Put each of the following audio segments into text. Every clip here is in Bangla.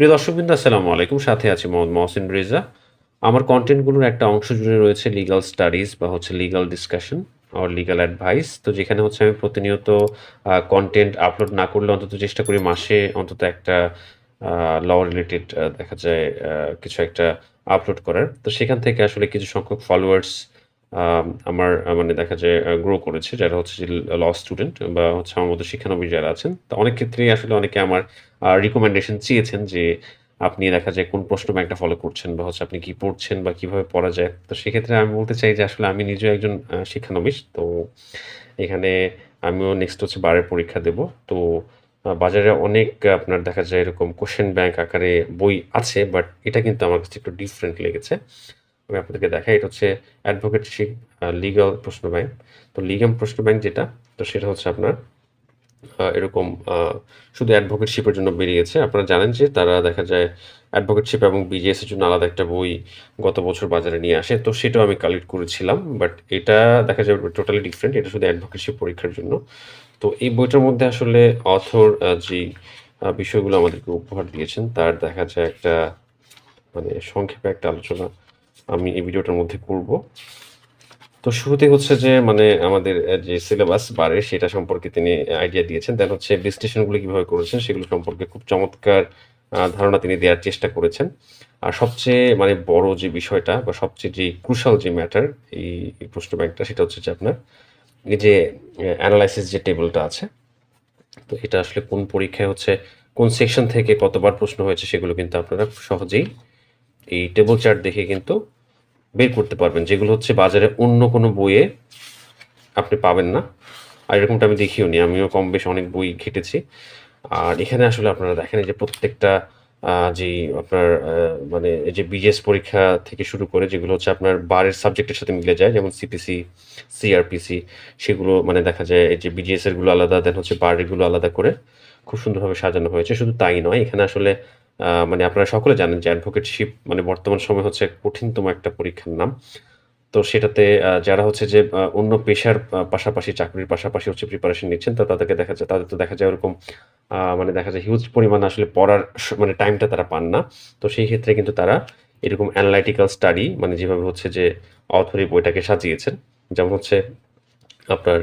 প্রিয় দর্শকবৃন্দ, আসসালামু আলাইকুম। সাথে আছি মোহাম্মদ মহসিন রেজা। আমার কন্টেন্টগুলোর একটা অংশ জুড়ে রয়েছে লিগাল স্টাডিজ বা হচ্ছে লিগাল ডিসকাশন আর লিগাল অ্যাডভাইস তো যেখানে হচ্ছে আমি প্রতিনিয়ত কন্টেন্ট আপলোড না করলে অন্তত চেষ্টা করি মাসে অন্তত একটা ল রিলেটেড দেখা যায় কিছু একটা আপলোড করার। তো সেখান থেকে আসলে কিছু সংখ্যক ফলোয়ার্স আমার মানে দেখা যায় গ্রো করেছে। যারা হচ্ছে ল স্টুডেন্ট বা হচ্ছে আমার মতো শিক্ষানবিশ যারা আছেন, তো অনেক ক্ষেত্রেই আসলে অনেকে আমার রিকমেন্ডেশন চেয়েছেন যে আপনি দেখা যায় কোন প্রশ্ন ব্যাংকটা ফলো করছেন বা হচ্ছে আপনি কি পড়ছেন বা কীভাবে পড়া যায়। তো সেক্ষেত্রে আমি বলতে চাই যে আসলে আমি নিজেও একজন আহ, শিক্ষানবিশ তো এখানে আমিও নেক্সট হচ্ছে বারের পরীক্ষা দেব। তো বাজারে অনেক আপনার দেখা যায় এরকম কোশ্চেন ব্যাংক আকারে বই আছে বাট এটা কিন্তু আমার কাছে একটু ডিফারেন্ট লেগেছে। আমি আপনাদেরকে দেখাই এটা হচ্ছে অ্যাডভোকেটশিপ লিগাল প্রশ্ন ব্যাংক তো লিগাল প্রশ্ন ব্যাংক যেটা তো সেটা হচ্ছে আপনার এরকম শুধু অ্যাডভোকেটশিপের জন্য বেরিয়েছে। আপনারা জানেন যে তারা দেখা যায় অ্যাডভোকেটশিপ এবং বিজিএস এর জন্য আলাদা একটা বই গত বছর বাজারে নিয়ে আসে। তো সেটাও আমি কালেক্ট করেছিলাম বাট এটা দেখা যায় টোটালি ডিফারেন্ট এটা শুধু অ্যাডভোকেটশিপ পরীক্ষার জন্য। তো এই বইটার মধ্যে আসলে অথর যে বিষয়গুলো আমাদেরকে উপহার দিয়েছেন, তার দেখা যায় একটা মানে সংক্ষেপে একটা আলোচনা আমি এই ভিডিওটার মধ্যে করব। তো শুরুতে হচ্ছে যে মানে আমাদের যে সিলেবাস বাড়ে সেটা সম্পর্কে তিনি আইডিয়া দিয়েছেন। দেন হচ্ছে বিশ্লেষণগুলো কীভাবে করেছেন সেগুলো সম্পর্কে খুব চমৎকার ধারণা তিনি দেওয়ার চেষ্টা করেছেন। আর সবচেয়ে মানে বড় যে বিষয়টা বা সবচেয়ে যে ক্রুশাল যে ম্যাটার এই প্রশ্ন ব্যাংকটা, সেটা হচ্ছে যে আপনার এই যে অ্যানালাইসিস যে টেবিলটা আছে, তো এটা আসলে কোন পরীক্ষায় হচ্ছে, কোন সেকশন থেকে কতবার প্রশ্ন হয়েছে সেগুলো কিন্তু আপনারা সহজেই এই টেবিল চার্ট দেখে কিন্তু বের করতে পারবেন, যেগুলো হচ্ছে বাজারে অন্য কোনো বইয়ে আপনি পাবেন না। আর এরকমটা আমি দেখিও নি, আমিও কম বেশ অনেক বই ঘেটেছি। আর এখানে আসলে আপনারা দেখেন যে প্রত্যেকটা যেই আপনার মানে এই যে বিজেএস পরীক্ষা থেকে শুরু করে যেগুলো হচ্ছে আপনার বারের সাবজেক্টের সাথে মিলে যায়, যেমন সিপিসি সিআরপিসি সেগুলো মানে দেখা যায় এই যে বিজিএস এরগুলো আলাদা দেন হচ্ছে বারেরগুলো আলাদা করে খুব সুন্দরভাবে সাজানো হয়েছে। শুধু তাই নয়, এখানে আসলে মানে আপনারা সকলে জানেন যে অ্যাডভোকেটশিপ মানে বর্তমান সময় হচ্ছে কঠিনতম একটা পরীক্ষার নাম। তো সেটাতে যারা হচ্ছে যে অন্য পেশার পাশাপাশি, চাকরির পাশাপাশি হচ্ছে প্রিপারেশন নিচ্ছেন, তো তাদেরকে দেখা যায়, তাদের তো দেখা যায় ওরকম মানে দেখা যায় হিউজ পরিমাণ আসলে পড়ার মানে টাইমটা তারা পান না। তো সেই ক্ষেত্রে কিন্তু তারা এরকম অ্যানালাইটিক্যাল স্টাডি মানে যেভাবে হচ্ছে যে অথরি বইটাকে সাজিয়েছেন, যেমন হচ্ছে আপনার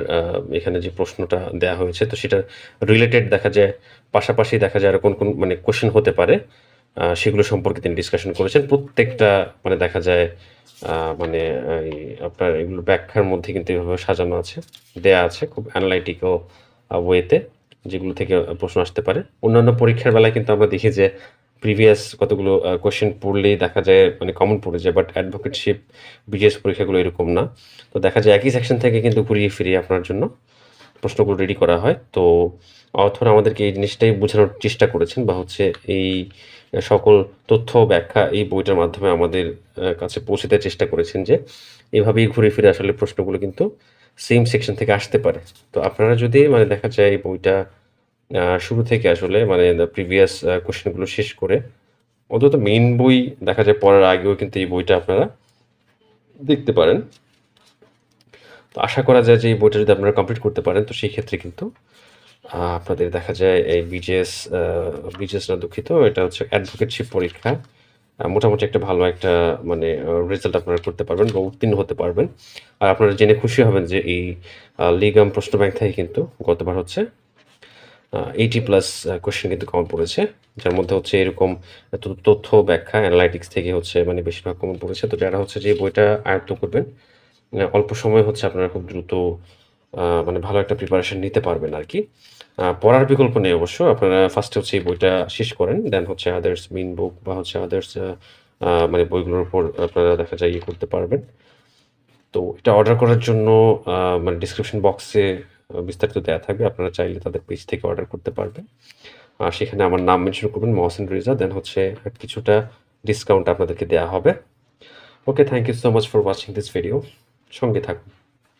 এখানে যে প্রশ্নটা দেওয়া হয়েছে, তো সেটা রিলেটেড দেখা যায়, পাশাপাশি দেখা যায় আরও কোন কোন মানে কোশ্চেন হতে পারে। সেগুলো সম্পর্কে তিনি ডিসকাশন করেছেন। প্রত্যেকটা মানে দেখা যায় মানে আপনার এগুলো ব্যাখ্যার মধ্যে কিন্তু এভাবে সাজানো আছে, দেয়া আছে খুব অ্যানালাইটিক্যাল ওয়েতে যেগুলো থেকে প্রশ্ন আসতে পারে। অন্যান্য পরীক্ষার বেলায় কিন্তু আমরা দেখি যে প্রিভিয়াস কতগুলো কোশ্চেন পড়লেই দেখা যায় মানে কমন পড়ে যায় বাট অ্যাডভোকেটশিপ বিজিএস পরীক্ষাগুলো এরকম না। তো দেখা যায় একই সেকশন থেকে কিন্তু ঘুরিয়ে ফিরিয়ে আপনার জন্য প্রশ্নগুলো রেডি করা হয়। তো অথর আমাদেরকে এই জিনিসটাই বোঝানোর চেষ্টা করেছেন বা হচ্ছে এই সকল তথ্য ব্যাখ্যা এই বইটার মাধ্যমে আমাদের কাছে পৌঁছে দেওয়ার চেষ্টা করেছেন যে এভাবেই ঘুরে ফিরে আসলে প্রশ্নগুলো কিন্তু সেম সেকশন থেকে আসতে পারে। তো আপনারা যদি মানে দেখা যায় এই বইটা শুরু থেকে আসলে মানে প্রিভিয়াস কোশ্চেনগুলো শেষ করে, অন্তত মেইন বই দেখা যায় পড়ার আগেও কিন্তু এই বইটা আপনারা দেখতে পারেন। তো আশা করা যায় যে এই বইটা যদি আপনারা কমপ্লিট করতে পারেন, তো সেই ক্ষেত্রে কিন্তু আপনাদের দেখা যায় এই বিজেএস বিজেএস না দুঃখিত, এটা হচ্ছে অ্যাডভোকেটশিপ পরীক্ষা। মোটামুটি একটা ভালো একটা মানে রেজাল্ট আপনারা করতে পারবেন বা উত্তীর্ণ হতে পারবেন। আর আপনারা জেনে খুশি হবেন যে এই লিগাম প্রশ্ন ব্যাংক থেকে কিন্তু গতবার হচ্ছে এইটি প্লাস কোশ্চেন কিন্তু কমন পড়েছে, যার মধ্যে হচ্ছে এরকম তথ্য ব্যাখ্যা অ্যানালাইটিক্স থেকে হচ্ছে মানে বেশিরভাগ কমন পড়েছে। তো যারা হচ্ছে যে বইটা আয়ত্ত করবেন অল্প সময় হচ্ছে আপনারা খুব দ্রুত মানে ভালো একটা প্রিপারেশন নিতে পারবেন আর কি। পড়ার বিকল্প নেই অবশ্য, আপনারা ফার্স্টে হচ্ছে এই বইটা শেষ করেন দেন হচ্ছে আদার্স মিন বুক বা হচ্ছে আদার্স মানে বইগুলোর উপর আপনারা দেখা যায় ইয়ে করতে পারবেন। তো এটা অর্ডার করার জন্য মানে ডিসক্রিপশন বক্সে বিস্তারিত দেওয়া থাকবে। আপনারা চাইলে তাদের পেজ থেকে অর্ডার করতে পারবেন। আর সেখানে আমার নাম মেনশন করবেন, মহসিন রিজা। দেন হচ্ছে কিছুটা ডিসকাউন্ট আপনাদেরকে দেওয়া হবে। Okay thank you so much for watching this video সঙ্গে থাকুন।